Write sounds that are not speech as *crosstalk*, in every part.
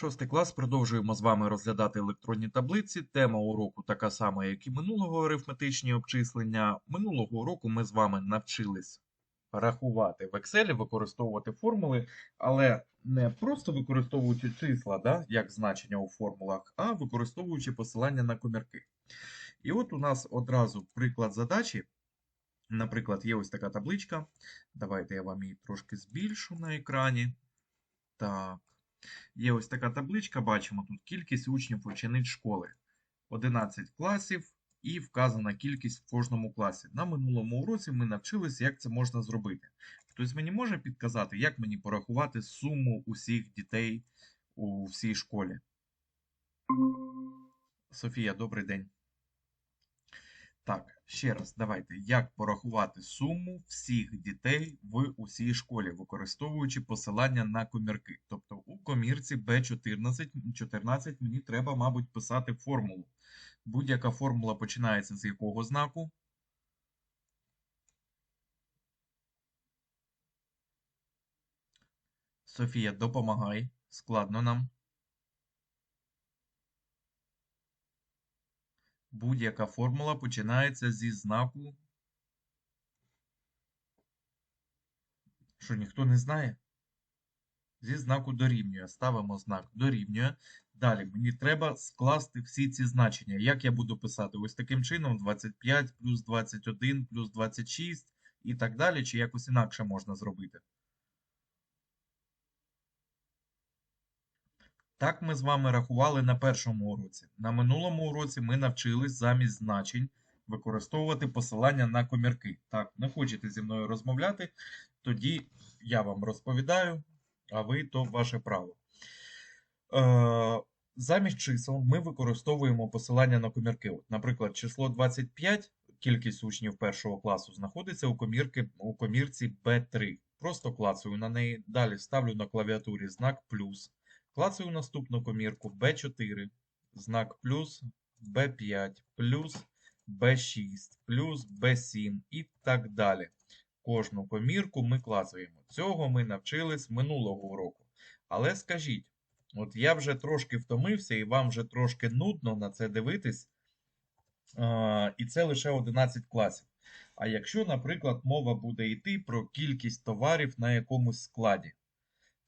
Шостий клас. Продовжуємо з вами розглядати електронні таблиці. Тема уроку така сама, як і минулого арифметичні обчислення. Минулого уроку ми з вами навчились рахувати в Excel, використовувати формули, але не просто використовуючи числа, да, як значення у формулах, а використовуючи посилання на комірки. І от у нас одразу приклад задачі. Наприклад, є ось така табличка. Давайте я вам її трошки збільшу на екрані. Так. Є ось така табличка, бачимо тут кількість учнів учениць школи. 11 класів і вказана кількість в кожному класі. На минулому уроці ми навчилися, як це можна зробити. Хтось мені може підказати, як мені порахувати суму усіх дітей у всій школі? Софія, добрий день. Так, ще раз, давайте. Як порахувати суму всіх дітей в усій школі, використовуючи посилання на комірки. Тобто у комірці B14 14 мені треба, мабуть, писати формулу. Будь-яка формула починається з якого знаку? Софія, допомагай. Складно нам. Будь-яка формула починається зі знаку. Що ніхто не знає? Зі знаку дорівнює. Ставимо знак дорівнює. Далі мені треба скласти всі ці значення. Як я буду писати? Ось таким чином 25 плюс 21 плюс 26 і так далі, чи якось інакше можна зробити. Так ми з вами рахували на першому уроці. На минулому уроці ми навчились замість значень використовувати посилання на комірки. Так, не хочете зі мною розмовляти, тоді я вам розповідаю, а ви то ваше право. Е, замість чисел ми використовуємо посилання на комірки. От, наприклад, число 25, кількість учнів першого класу, знаходиться у, комірки, у комірці B3. Просто клацаю на неї. Далі ставлю на клавіатурі знак плюс. Клацаю наступну комірку B4, знак плюс, B5, плюс, B6, плюс, B7 і так далі. Кожну комірку ми клацаємо. Цього ми навчились минулого уроку. Але скажіть, от я вже трошки втомився і вам вже трошки нудно на це дивитись, і це лише 11 класів. А якщо, наприклад, мова буде йти про кількість товарів на якомусь складі,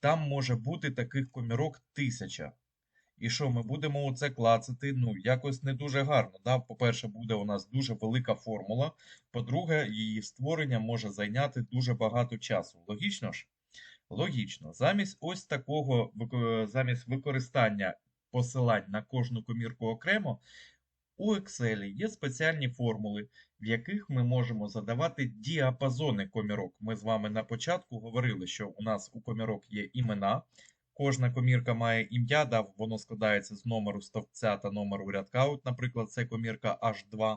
там може бути таких комірок тисяча. І що, ми будемо оце клацати? Ну, якось не дуже гарно. Да? По-перше, буде у нас дуже велика формула. По-друге, її створення може зайняти дуже багато часу. Логічно ж? Логічно. Замість ось такого замість використання посилань на кожну комірку окремо, у Excel є спеціальні формули, в яких ми можемо задавати діапазони комірок. Ми з вами на початку говорили, що у нас у комірок є імена. Кожна комірка має ім'я, да, воно складається з номеру стовпця та номеру рядка. От, Наприклад, це комірка H2.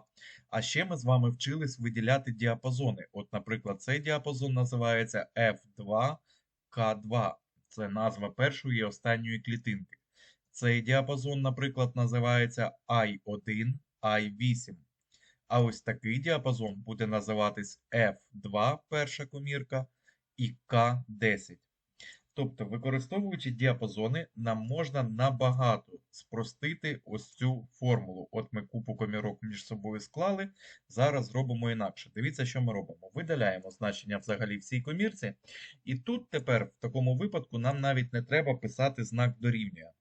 А ще ми з вами вчились виділяти діапазони. От, Наприклад, цей діапазон називається F2K2. Це назва першої і останньої клітинки. Цей діапазон, наприклад, називається I1, I8. А ось такий діапазон буде називатись F2 перша комірка і K10. Тобто, використовуючи діапазони, нам можна набагато спростити ось цю формулу. От ми купу комірок між собою склали. Зараз зробимо інакше. Дивіться, що ми робимо. Видаляємо значення взагалі в цій комірці. І тут тепер, в такому випадку, нам навіть не треба писати знак дорівнює.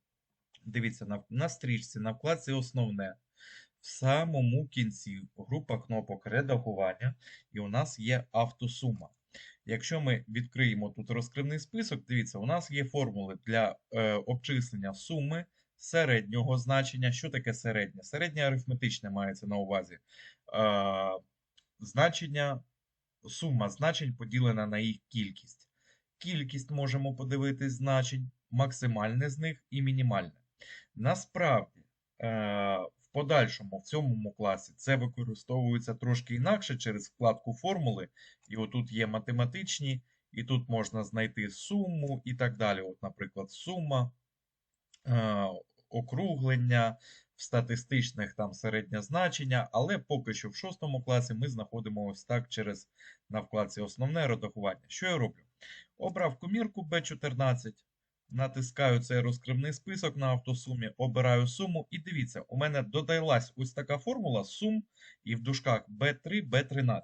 Дивіться, на, на стрічці, на вкладці основне. В самому кінці група кнопок редагування, і у нас є автосума. Якщо ми відкриємо тут розкривний список, дивіться, у нас є формули для е, обчислення суми середнього значення. Що таке середнє? Середнє арифметичне мається на увазі. Е, значення, Сума значень поділена на їх кількість. Кількість можемо подивитись значень, максимальне з них і мінімальне. Насправді, е, в подальшому, в цьому класі, це використовується трошки інакше через вкладку формули. І отут є математичні, і тут можна знайти суму і так далі. От, Наприклад, сума, е, округлення, в статистичних там середнє значення, але поки що в шостому класі ми знаходимо ось так через на вкладці основне редагування. Що я роблю? Обрав комірку B14. Натискаю цей розкривний список на автосумі, обираю суму. І дивіться, у мене додалась ось така формула сум і в дужках B3, B13.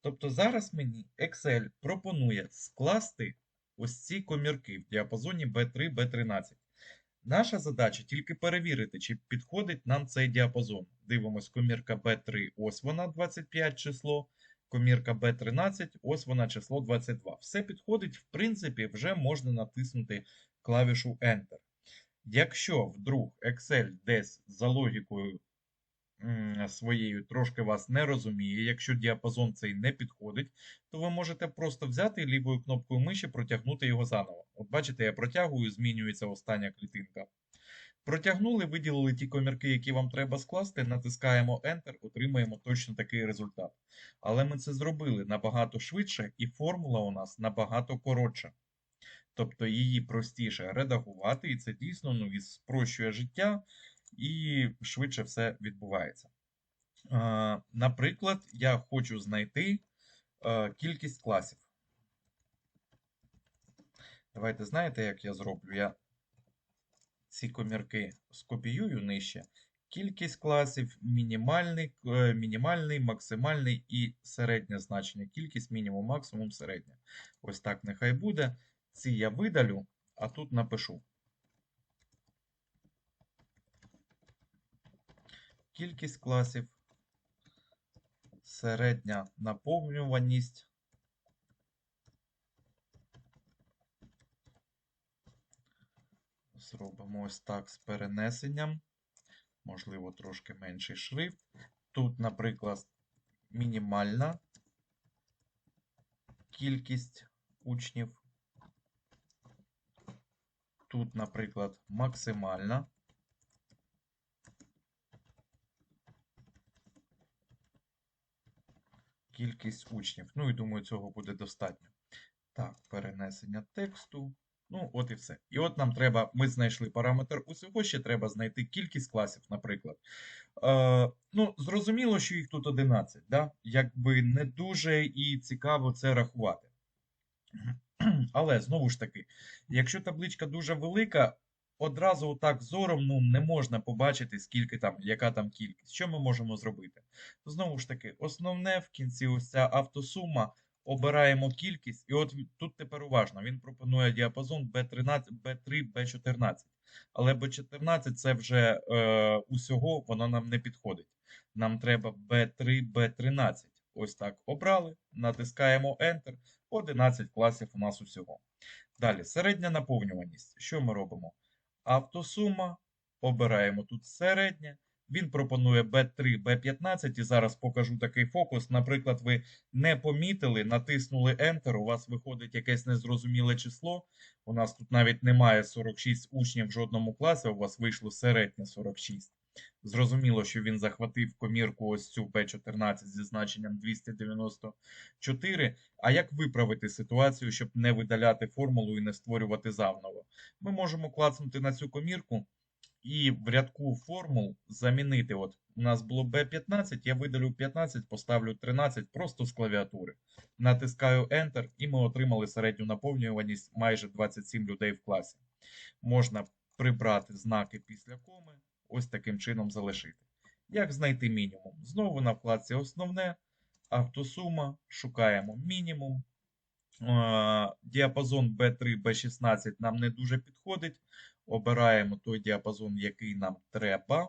Тобто зараз мені Excel пропонує скласти ось ці комірки в діапазоні B3, B13. Наша задача тільки перевірити, чи підходить нам цей діапазон. Дивимось, комірка B3, ось вона 25 число. Комірка B13, ось вона число 22. Все підходить, в принципі, вже можна натиснути клавішу Enter. Якщо вдруг Excel десь за логікою своєю трошки вас не розуміє, якщо діапазон цей не підходить, то ви можете просто взяти лівою кнопкою миші протягнути його заново. От бачите, я протягую, змінюється остання клітинка. Протягнули, виділили ті комірки, які вам треба скласти, натискаємо Enter, отримаємо точно такий результат. Але ми це зробили набагато швидше, і формула у нас набагато коротша. Тобто її простіше редагувати, і це дійсно ну, і спрощує життя, і швидше все відбувається. Наприклад, я хочу знайти е, кількість класів. Давайте знаєте, як я зроблю? Я ці комірки скопіюю нижче. Кількість класів, мінімальний, е, мінімальний, максимальний і середнє значення. Кількість мінімум, максимум, середнє. Ось так нехай буде. Ці я видалю, а тут напишу. Кількість класів, середня наповнюваність. Зробимо ось так з перенесенням. Можливо, трошки менший шрифт. Тут, наприклад, мінімальна кількість учнів. Тут, наприклад, максимальна. Кількість учнів. Ну і думаю, цього буде достатньо. Так, перенесення тексту. Ну, от і все. І от нам треба, ми знайшли параметр усього, ще треба знайти кількість класів, наприклад. Е, ну, зрозуміло, що їх тут 11, да? якби не дуже і цікаво це рахувати. *clears throat* Але знову ж таки, якщо табличка дуже велика, одразу отак зором ну, не можна побачити, скільки там, яка там кількість. Що ми можемо зробити? Знову ж таки, основне в кінці ось ця автосума. Обираємо кількість, і от тут тепер уважно. Він пропонує діапазон B13, B3, B14. Але B14 це вже е, усього, воно нам не підходить. Нам треба B3, B13. Ось так обрали, натискаємо Enter. 11 класів у нас усього. Далі, середня наповнюваність. Що ми робимо? Автосума. Обираємо тут середнє. Він пропонує B3, B15, і зараз покажу такий фокус. Наприклад, ви не помітили, натиснули Enter, у вас виходить якесь незрозуміле число. У нас тут навіть немає 46 учнів в жодному класі, у вас вийшло середнє 46. Зрозуміло, що він захватив комірку ось цю B14 зі значенням 294. А як виправити ситуацію, щоб не видаляти формулу і не створювати заново? Ми можемо клацнути на цю комірку і в рядку формул замінити. От у нас було B15, я видалю 15, поставлю 13 просто з клавіатури. Натискаю Enter, і ми отримали середню наповнюваність майже 27 людей в класі. Можна прибрати знаки після коми, ось таким чином залишити. Як знайти мінімум? Знову на вкладці Основне, автосума, шукаємо мінімум. Діапазон B3, B16 нам не дуже підходить. Обираємо той діапазон, який нам треба.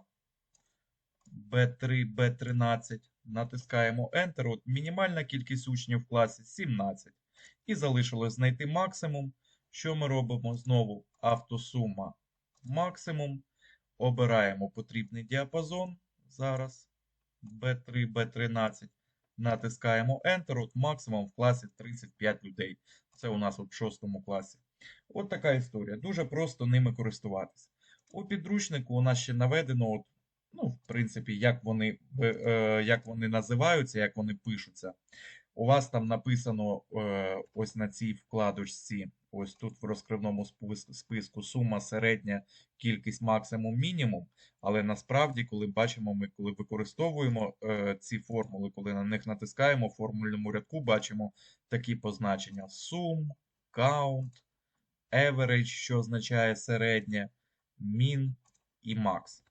B3, B13. Натискаємо Enter. От Мінімальна кількість учнів в класі 17. І залишилось знайти максимум. Що ми робимо? Знову автосума максимум. Обираємо потрібний діапазон. Зараз B3, B13. Натискаємо Enter. От Максимум в класі 35 людей. Це у нас в 6 класі. От така історія. Дуже просто ними користуватися. У підручнику у нас ще наведено, от, ну, в принципі, як вони е, як вони називаються, як вони пишуться. У вас там написано е, ось на цій вкладочці, ось тут в розкривному списку сума, середня, кількість максимум, мінімум. Але насправді, коли бачимо, ми коли використовуємо е, ці формули, коли на них натискаємо в формульному рядку, бачимо такі позначення: сум, count, average, що означає середнє, min і max.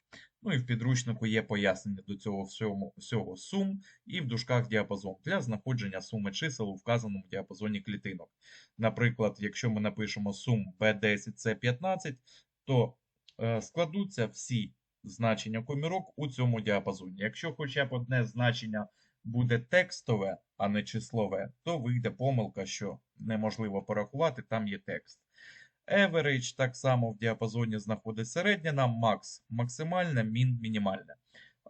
Ну і в підручнику є пояснення до цього всього, всього сум і в дужках діапазон для знаходження суми чисел у вказаному діапазоні клітинок. Наприклад, якщо ми напишемо сум B10 це 15, то е, складуться всі значення комірок у цьому діапазоні. Якщо хоча б одне значення буде текстове, а не числове, то вийде помилка, що неможливо порахувати, там є текст. Average так само в діапазоні знаходить середнє нам max максимальне, min мінімальне.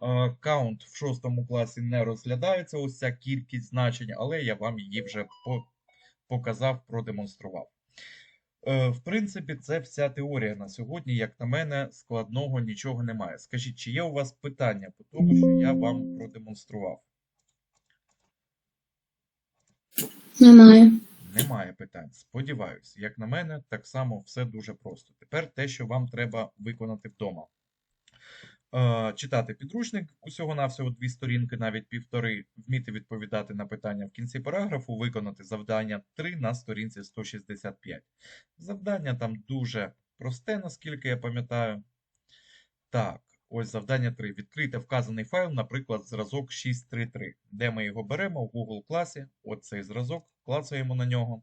Е, Count в шостому класі не розглядається, ось ця кількість значень, але я вам її вже по- показав, продемонстрував. Е, В принципі, це вся теорія на сьогодні. Як на мене, складного нічого немає. Скажіть, чи є у вас питання по тому, що я вам продемонстрував? Немає. Немає питань. Сподіваюсь, як на мене, так само все дуже просто. Тепер те, що вам треба виконати вдома. Е, читати підручник усього-навсього дві сторінки, навіть півтори, вміти відповідати на питання в кінці параграфу, виконати завдання 3 на сторінці 165. Завдання там дуже просте, наскільки я пам'ятаю. Так, ось завдання 3. Відкрийте вказаний файл, наприклад, зразок 633. Де ми його беремо в Google класі. От цей зразок, клацаємо на нього.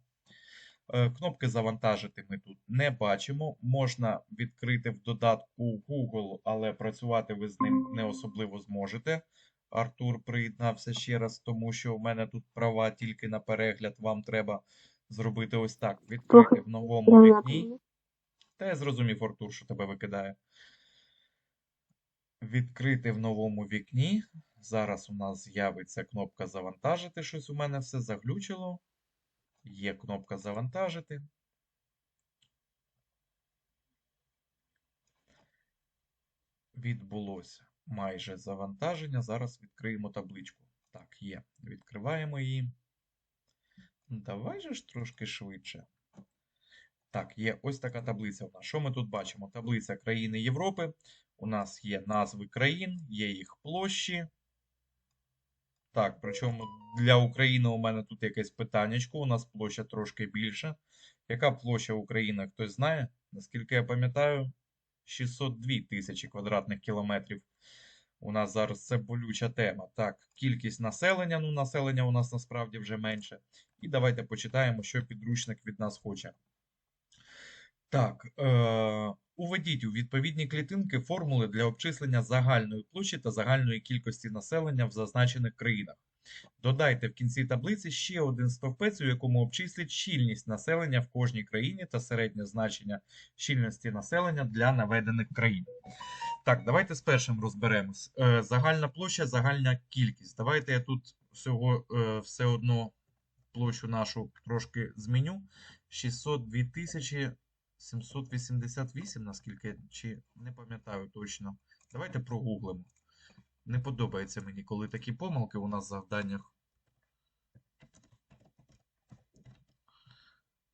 Е, Кнопки завантажити ми тут не бачимо. Можна відкрити в додатку Google, але працювати ви з ним не особливо зможете. Артур приєднався ще раз, тому що у мене тут права тільки на перегляд. Вам треба зробити ось так: відкрити в новому вікні. Та я зрозумів, Артур, що тебе викидає. Відкрити в новому вікні. Зараз у нас з'явиться кнопка завантажити. Щось у мене все заглючило. Є кнопка завантажити. Відбулося майже завантаження. Зараз відкриємо табличку. Так, є. Відкриваємо її. Давай же ж трошки швидше. Так, є ось така таблиця. Що ми тут бачимо? Таблиця країни Європи. У нас є назви країн, є їх площі. Так, причому для України у мене тут якесь питаннячко. У нас площа трошки більша. Яка площа України, хтось знає? Наскільки я пам'ятаю, 602 тисячі квадратних кілометрів. У нас зараз це болюча тема. Так, кількість населення. Ну, населення у нас насправді вже менше. І давайте почитаємо, що підручник від нас хоче. Так, е, уведіть у відповідні клітинки формули для обчислення загальної площі та загальної кількості населення в зазначених країнах. Додайте в кінці таблиці ще один стовпець, у якому обчисліть щільність населення в кожній країні та середнє значення щільності населення для наведених країн. Так, давайте з першим розберемось. Е, загальна площа, загальна кількість. Давайте я тут всього е, все одно площу нашу трошки зміню. 602 тисячі 788, наскільки, чи не пам'ятаю точно. Давайте прогуглимо. Не подобається мені, коли такі помилки у нас в завданнях.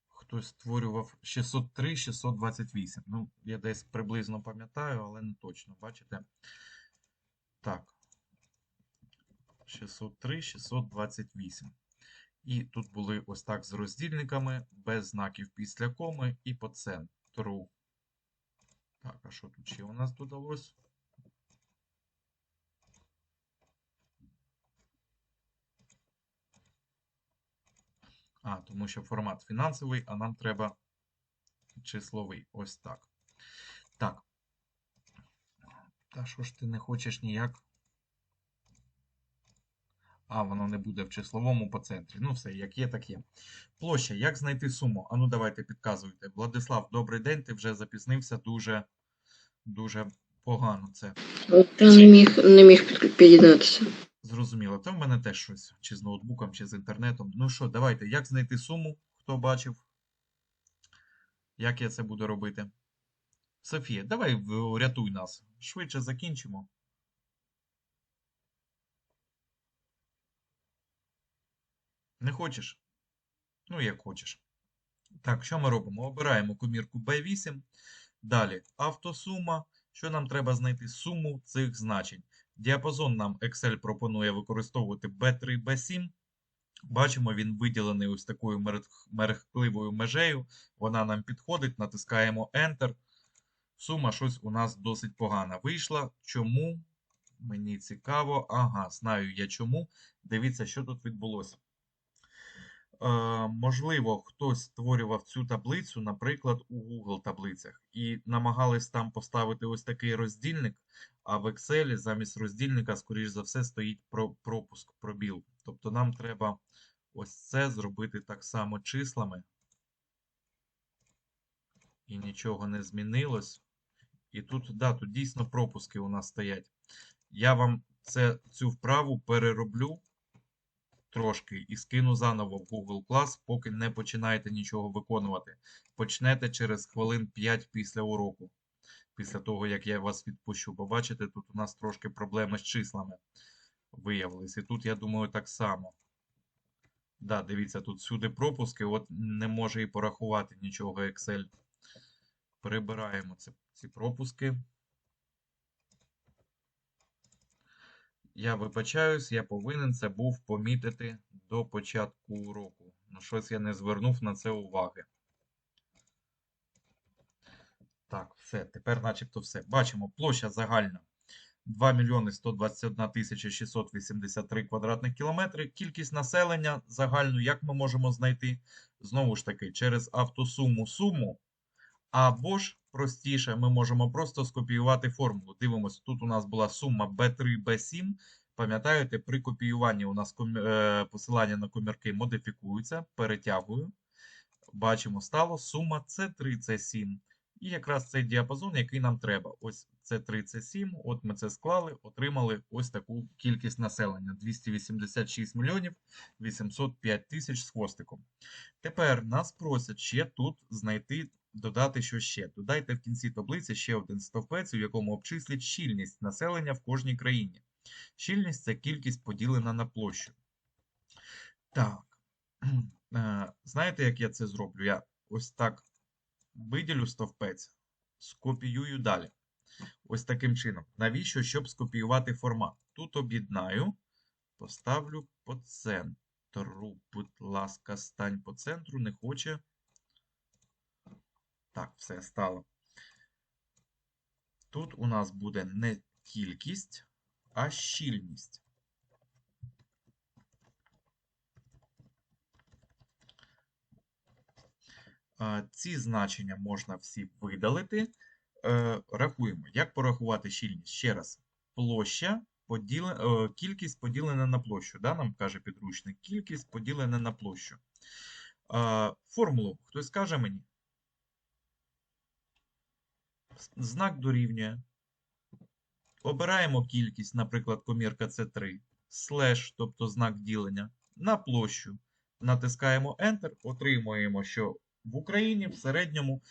Хтось створював 603, 628. Ну, я десь приблизно пам'ятаю, але не точно. Бачите? Так. 603, 628. І тут були ось так з роздільниками, без знаків після коми і по центру. Так, а що тут ще у нас додалось? А, тому що формат фінансовий, а нам треба числовий. Ось так. Так. Та що ж ти не хочеш ніяк? А, воно не буде в числовому по центрі. Ну, все, як є, так є. Площа. Як знайти суму? Ану, давайте підказуйте. Владислав, добрий день. Ти вже запізнився дуже, дуже погано це. Я не міг, не міг під'єднатися. Зрозуміло. Та в мене теж щось, чи з ноутбуком, чи з інтернетом. Ну що, давайте, як знайти суму, хто бачив? Як я це буду робити? Софія, давай в- рятуй нас. Швидше закінчимо. Не хочеш? Ну, як хочеш. Так, що ми робимо? Обираємо комірку B8. Далі автосума. Що нам треба знайти? Суму цих значень. Діапазон нам Excel пропонує використовувати B3, B7. Бачимо, він виділений ось такою мерех- мерехтливою межею. Вона нам підходить, натискаємо Enter. Сума щось у нас досить погана вийшла. Чому? Мені цікаво. Ага, знаю я чому. Дивіться, що тут відбулося. Е, можливо, хтось створював цю таблицю, наприклад, у Google таблицях, і намагались там поставити ось такий роздільник, а в Excel замість роздільника, скоріш за все, стоїть про- пропуск, пробіл. Тобто нам треба ось це зробити так само числами. І нічого не змінилось. І тут, да, тут дійсно пропуски у нас стоять. Я вам це, цю вправу перероблю трошки і скину заново в Google Class, поки не починаєте нічого виконувати. Почнете через хвилин 5 після уроку, після того, як я вас відпущу. Бо бачите, тут у нас трошки проблеми з числами виявились. І тут, я думаю, так само. Да, дивіться, тут всюди пропуски, от не може і порахувати нічого Excel. Прибираємо ці, ці пропуски. Я вибачаюсь, я повинен це був помітити до початку уроку. Ну, щось я не звернув на це уваги. Так, все, тепер начебто все. Бачимо, площа загальна 2 мільйони 121 тисяча 683 квадратних кілометри. Кількість населення загальну, як ми можемо знайти? Знову ж таки, через автосуму суму. Або ж простіше, ми можемо просто скопіювати формулу. Дивимося, тут у нас була сума B3, B7. Пам'ятаєте, при копіюванні у нас е, посилання на комірки модифікуються, перетягую. Бачимо, стало сума C3, C7. І якраз цей діапазон, який нам треба. Ось C3, C7. От ми це склали, отримали ось таку кількість населення: 286 мільйонів 805 тисяч з хвостиком. Тепер нас просять ще тут знайти, додати що ще. Додайте в кінці таблиці ще один стовпець, у якому обчислять щільність населення в кожній країні. Щільність це кількість поділена на площу. Так. *clears throat* Е, Знаєте, як я це зроблю? Я ось так виділю стовпець, скопіюю далі. Ось таким чином. Навіщо? Щоб скопіювати формат. Тут об'єднаю, поставлю по центру. Будь ласка, стань по центру, не хоче. Так, все стало. Тут у нас буде не кількість, а щільність. Ці значення можна всі видалити. Е, Рахуємо. Як порахувати щільність? Ще раз. Площа поділена, е, кількість поділена на площу. Да, нам каже підручник. Кількість поділена на площу. Формулу хтось скаже мені? Знак дорівнює. Обираємо кількість, наприклад, комірка С3, слеш, тобто знак ділення, на площу. Натискаємо Enter, отримуємо, що в Україні в середньому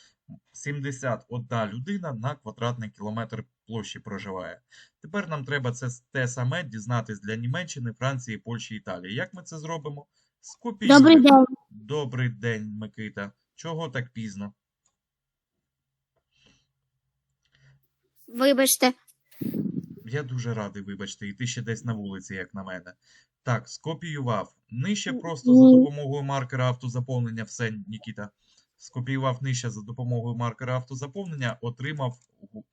71 людина на квадратний кілометр площі проживає. Тепер нам треба це те саме дізнатись для Німеччини, Франції, Польщі, Італії. Як ми це зробимо? Скопіюємо. Добрий день. Добрий день, Микита. Чого так пізно? Вибачте, Я дуже радий, вибачте, і ти ще десь на вулиці, як на мене. Так, скопіював. Нижче просто за допомогою маркера автозаповнення все, Нікіта. Скопіював нижче за допомогою маркера автозаповнення, отримав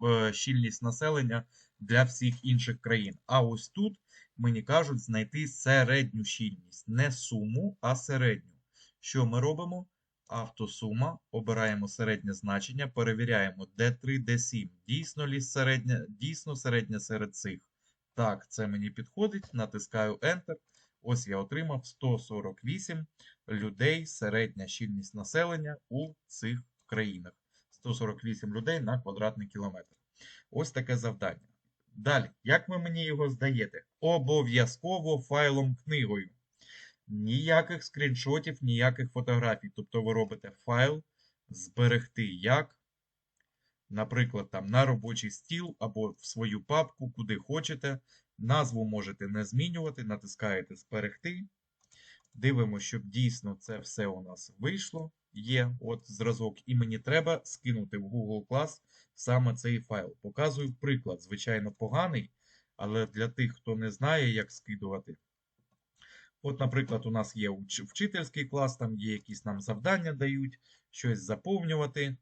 е, щільність населення для всіх інших країн. А ось тут мені кажуть знайти середню щільність. Не суму, а середню. Що ми робимо? Автосума, обираємо середнє значення, перевіряємо D3, D7. Дійсно лі середня, дійсно середня серед цих. Так, це мені підходить. Натискаю Enter. Ось я отримав 148 людей середня щільність населення у цих країнах. 148 людей на квадратний кілометр. Ось таке завдання. Далі, як ви мені його здаєте? Обов'язково файлом книгою. Ніяких скріншотів, ніяких фотографій. Тобто ви робите файл, зберегти як, наприклад, там на робочий стіл або в свою папку, куди хочете. Назву можете не змінювати, натискаєте зберегти. Дивимося, щоб дійсно це все у нас вийшло. Є от зразок, і мені треба скинути в Google Class саме цей файл. Показую приклад, звичайно, поганий, але для тих, хто не знає, як скидувати, От, наприклад, у нас є вчительський клас, там є якісь нам завдання дають, щось заповнювати.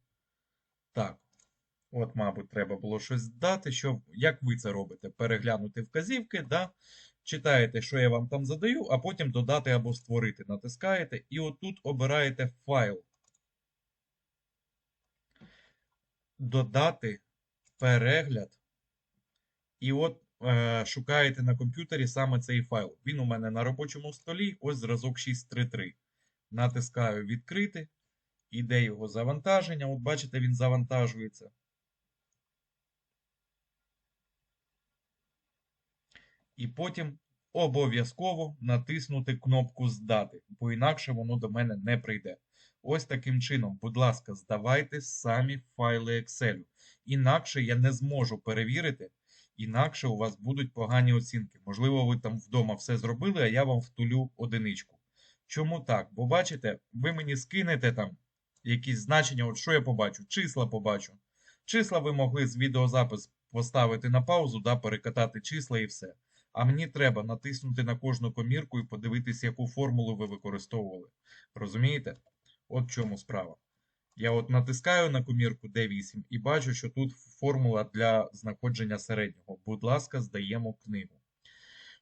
Так. От, мабуть, треба було щось дати. Що, як ви це робите? Переглянути вказівки, да? читаєте, що я вам там задаю, а потім додати або створити. Натискаєте і отут обираєте файл. Додати перегляд. І от е, шукаєте на комп'ютері саме цей файл. Він у мене на робочому столі, ось зразок 633. Натискаю відкрити. Іде його завантаження. От бачите, він завантажується. І потім обов'язково натиснути кнопку Здати, бо інакше воно до мене не прийде. Ось таким чином, будь ласка, здавайте самі файли Excel. Інакше я не зможу перевірити, інакше у вас будуть погані оцінки. Можливо, ви там вдома все зробили, а я вам втулю одиничку. Чому так? Бо бачите, ви мені скинете там якісь значення, от що я побачу, числа побачу. Числа ви могли з відеозапис поставити на паузу, да, перекатати числа і все. А мені треба натиснути на кожну комірку і подивитись, яку формулу ви використовували. Розумієте? От в чому справа. Я от натискаю на комірку D8 і бачу, що тут формула для знаходження середнього. Будь ласка, здаємо книгу.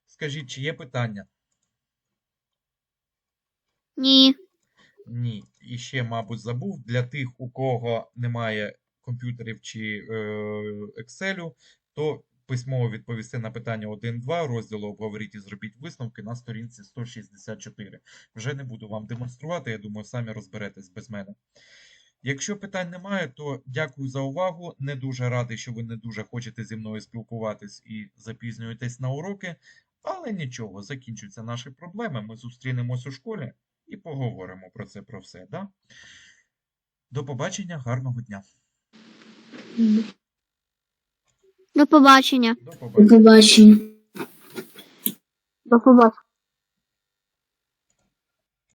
Скажіть, чи є питання? Ні. Ні. І ще, мабуть, забув. Для тих, у кого немає комп'ютерів чи е, Excel, то письмово відповісти на питання 1-2 розділу обговоріть і зробіть висновки на сторінці 164. Вже не буду вам демонструвати, я думаю, самі розберетесь без мене. Якщо питань немає, то дякую за увагу. Не дуже радий, що ви не дуже хочете зі мною спілкуватись і запізнюєтесь на уроки. Але нічого, закінчуються наші проблеми. Ми зустрінемось у школі і поговоримо про це про все. Да? До побачення, гарного дня. До побачення. До побачення. До побачення.